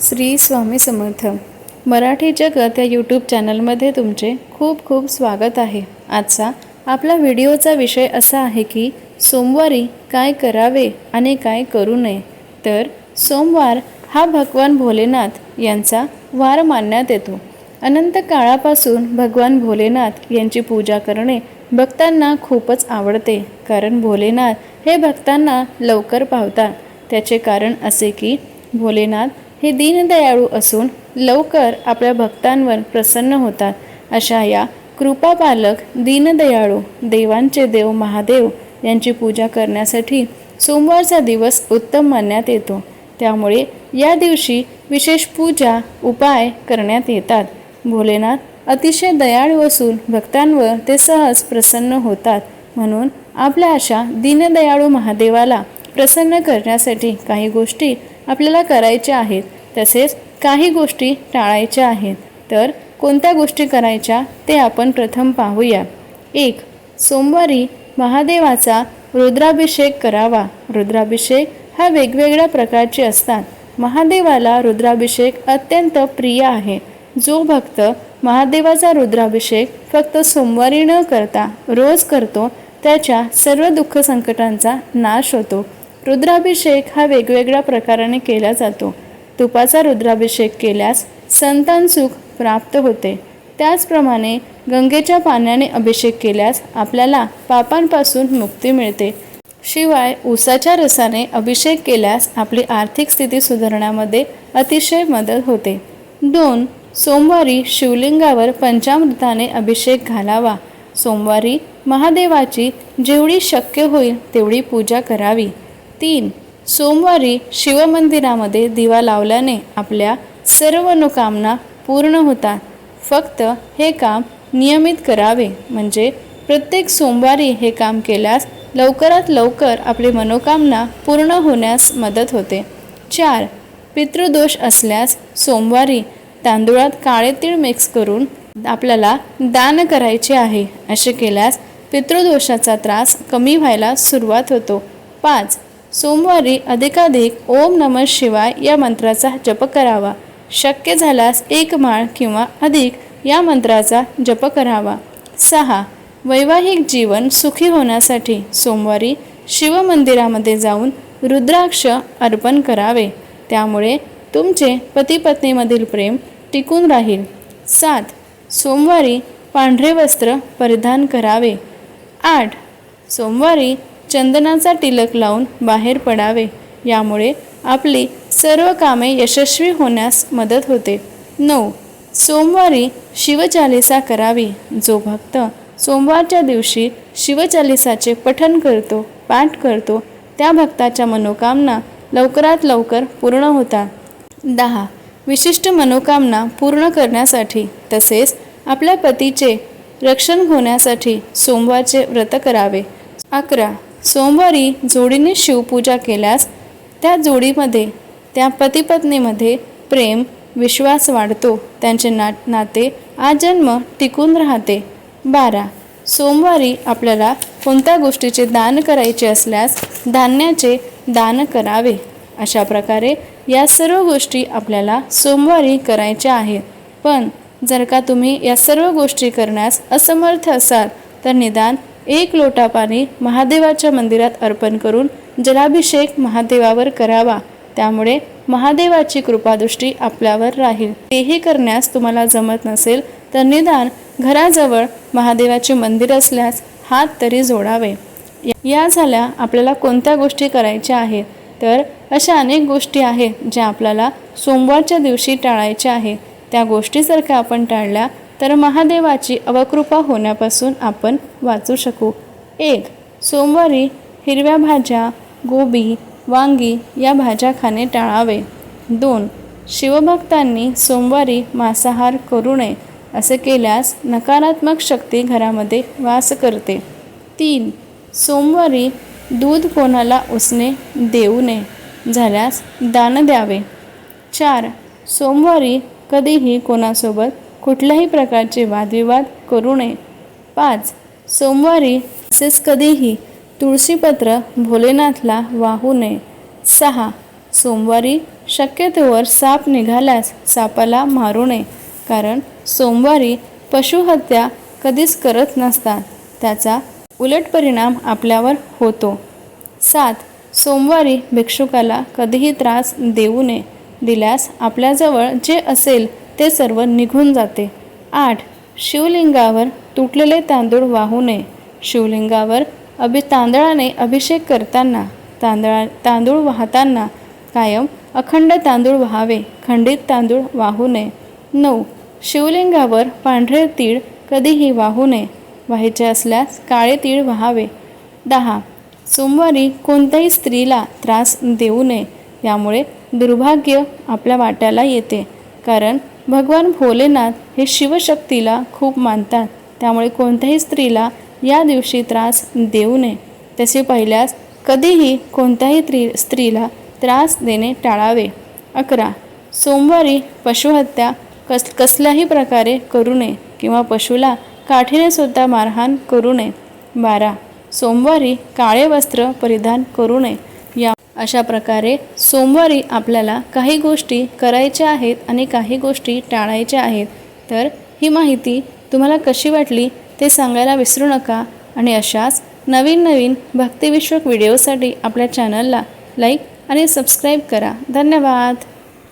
श्री स्वामी समर्थ. मराठी जगत या यूट्यूब चॅनलमध्ये तुमचे खूप खूप स्वागत आहे. आजचा आपला व्हिडिओचा विषय असा आहे की सोमवारी काय करावे आणि काय करू नये? तर सोमवार हा भगवान भोलेनाथ यांचा वार मानण्यात येतो. अनंत काळापासून भगवान भोलेनाथ यांची पूजा करणे भक्तांना खूपच आवडते. कारण भोलेनाथ हे भक्तांना लवकर पावतात. त्याचे कारण असे की भोलेनाथ हे दीनदयाळू असून लवकर आपल्या भक्तांवर प्रसन्न होतात. अशा या कृपापालक दीनदयाळू देवांचे देव महादेव यांची पूजा करण्यासाठी सोमवारचा दिवस उत्तम मानण्यात येतो. त्यामुळे या दिवशी विशेष पूजा उपाय करण्यात येतात. भोलेनाथ अतिशय दयाळू असून भक्तांवर ते सहज प्रसन्न होतात. म्हणून आपल्या अशा दीनदयाळू महादेवाला प्रसन्न करण्यासाठी काही गोष्टी आपल्याला करायच्या आहेत. तसेच काही गोष्टी टाळायच्या आहेत. तर कोणत्या गोष्टी करायच्या ते आपण प्रथम पाहूया. एक सोमवारी महादेवाचा रुद्राभिषेक करावा. रुद्राभिषेक हा वेगवेगळ्या प्रकारचे असतात. महादेवाला रुद्राभिषेक अत्यंत प्रिय आहे. जो भक्त महादेवाचा रुद्राभिषेक फक्त सोमवारी न करता रोज करतो त्याच्या सर्व दुःख संकटांचा नाश होतो. रुद्राभिषेक हा वेगवेगळ्या प्रकाराने केला जातो. तुपाचा रुद्राभिषेक केल्यास संतान सुख प्राप्त होते. त्याचप्रमाणे गंगेच्या पाण्याने अभिषेक केल्यास आपल्याला पापांपासून मुक्ती मिळते. शिवाय ऊसाच्या रसाने अभिषेक केल्यास आपली आर्थिक स्थिती सुधारण्यामध्ये अतिशय मदत होते. दोन सोमवारी शिवलिंगावर पंचामृताने अभिषेक घालावा. सोमवारी महादेवाची जेवढी शक्य होईल तेवढी पूजा करावी. तीन सोमवारी शिवमंदिरामध्ये दिवा लावल्याने आपल्या सर्व मनोकामना पूर्ण होतात. फक्त हे काम नियमित करावे. म्हणजे प्रत्येक सोमवारी हे काम केल्यास लवकरात लवकर आपली मनोकामना पूर्ण होण्यास मदत होते. चार. पितृदोष असल्यास सोमवारी तांदूळात काळे तीळ मिक्स करून आपल्याला दान करायचे आहे. असे केल्यास पितृदोषाचा त्रास कमी व्हायला सुरुवात होतो. पाच. सोमवारी अधिकाधिक ओम नम शिवाय या मंत्राचा जप करावा. शक्य झाल्यास एक माळ किंवा अधिक या मंत्राचा जप करावा. सहा. वैवाहिक जीवन सुखी होण्यासाठी सोमवारी शिवमंदिरामध्ये जाऊन रुद्राक्ष अर्पण करावे. त्यामुळे तुमचे पतीपत्नीमधील प्रेम टिकून राहील. सात. सोमवारी पांढरे वस्त्र परिधान करावे. आठ. सोमवारी चंदनाचा टिलक लावून बाहेर पडावे. यामुळे आपली सर्व कामे यशस्वी होण्यास मदत होते. नऊ. सोमवारी शिवचालिसा करावी. जो भक्त सोमवारच्या दिवशी शिवचालिसाचे पठन करतो पाठ करतो त्या भक्ताच्या मनोकामना लवकरात लवकर पूर्ण होतात दहा. विशिष्ट मनोकामना पूर्ण करण्यासाठी तसेच आपल्या पतीचे रक्षण होण्यासाठी सोमवारचे व्रत करावे. अकरा. सोमवारी जोडीने शिवपूजा केल्यास त्या जोडीमध्ये त्या पतीपत्नीमध्ये प्रेम विश्वास वाढतो. त्यांचे ना नाते आजन्म टिकून राहते. बारा. सोमवारी आपल्याला कोणत्या गोष्टीचे दान करायचे असल्यास धान्याचे दान करावे. अशा प्रकारे या सर्व गोष्टी आपल्याला सोमवारी करायच्या आहेत. पण जर का तुम्ही या सर्व गोष्टी करण्यास असमर्थ असाल तर निदान एक लोटा पाणी महादेवाच्या मंदिरात अर्पण करून जलाभिषेक महादेवावर करावा. त्यामुळे महादेवाची कृपादृष्टी आपल्यावर राहील. तेही करण्यास तुम्हाला जमत नसेल तर निदान घराजवळ महादेवाचे मंदिर असल्यास हात तरी जोडावे. या झाल्या आपल्याला कोणत्या गोष्टी करायच्या आहेत? तर अशा अनेक गोष्टी आहेत ज्या आपल्याला सोमवारच्या दिवशी टाळायच्या आहे त्या गोष्टी जर का आपण टाळल्या तर महादेवाची अवकृपा होण्यापासून आपण वाचू शकू. एक सोमवारी हिरव्या भाज्या गोबी वांगी या भाज्या खाणे टाळावे. दोन शिवभक्तांनी सोमवारी मांसाहार करू नये असे केल्यास नकारात्मक शक्ती घरामध्ये वास करते. तीन सोमवारी दूध कोणाला उसने देऊ नये झाल्यास दान द्यावे. चार सोमवारी कधीही कोणासोबत कुठल्याही प्रकारचे वादविवाद करू नये. पाच सोमवारी तसेच कधीही तुळशीपत्र भोलेनाथला वाहू नये. सहा सोमवारी शक्यतोवर साप निघाल्यास सापाला मारू नये कारण सोमवारी पशुहत्या कधीच करत नसतात. त्याचा उलट परिणाम आपल्यावर होतो. सात सोमवारी भिक्षुकाला कधीही त्रास देऊ नये. दिल्यास आपल्याजवळ जे असेल ते सर्व निघून जाते. आठ. शिवलिंगावर तुटलेले तांदूळ वाहू नये. शिवलिंगावर अभि तांदळाने अभिषेक करताना तांदळा तांदूळ वाहताना कायम अखंड तांदूळ व्हावे. खंडित तांदूळ वाहू नये. नऊ. शिवलिंगावर पांढरे तीळ कधीही वाहू नये. व्हायचे असल्यास काळे तीळ व्हावे. दहा. सोमवारी कोणत्याही स्त्रीला त्रास देऊ नये. यामुळे दुर्भाग्य आपल्या वाट्याला येते. कारण भगवान भोलेनाथ हे शिवशक्तीला खूप मानतात. त्यामुळे कोणत्याही स्त्रीला या दिवशी त्रास देऊ नये. तसे पाहिल्यास कधीही कोणत्याही त्री स्त्रीला त्रास देणे टाळावे. अकरा. सोमवारी पशुहत्या कस कसल्याही प्रकारे करू नये किंवा पशुला काठीने सुद्धा मारहाण करू नये. बारा. सोमवारी काळे वस्त्र परिधान करू नये. अशा प्रकारे सोमवारी आपल्याला काही गोष्टी करायच्या आहेत आणि काही गोष्टी टाळायच्या आहेत. तर ही माहिती तुम्हाला कशी वाटली ते सांगायला विसरू नका आणि अशाच नवीन नवीन भक्तिविश्वक व्हिडिओसाठी आपल्या चॅनलला लाईक आणि सबस्क्राईब करा. धन्यवाद.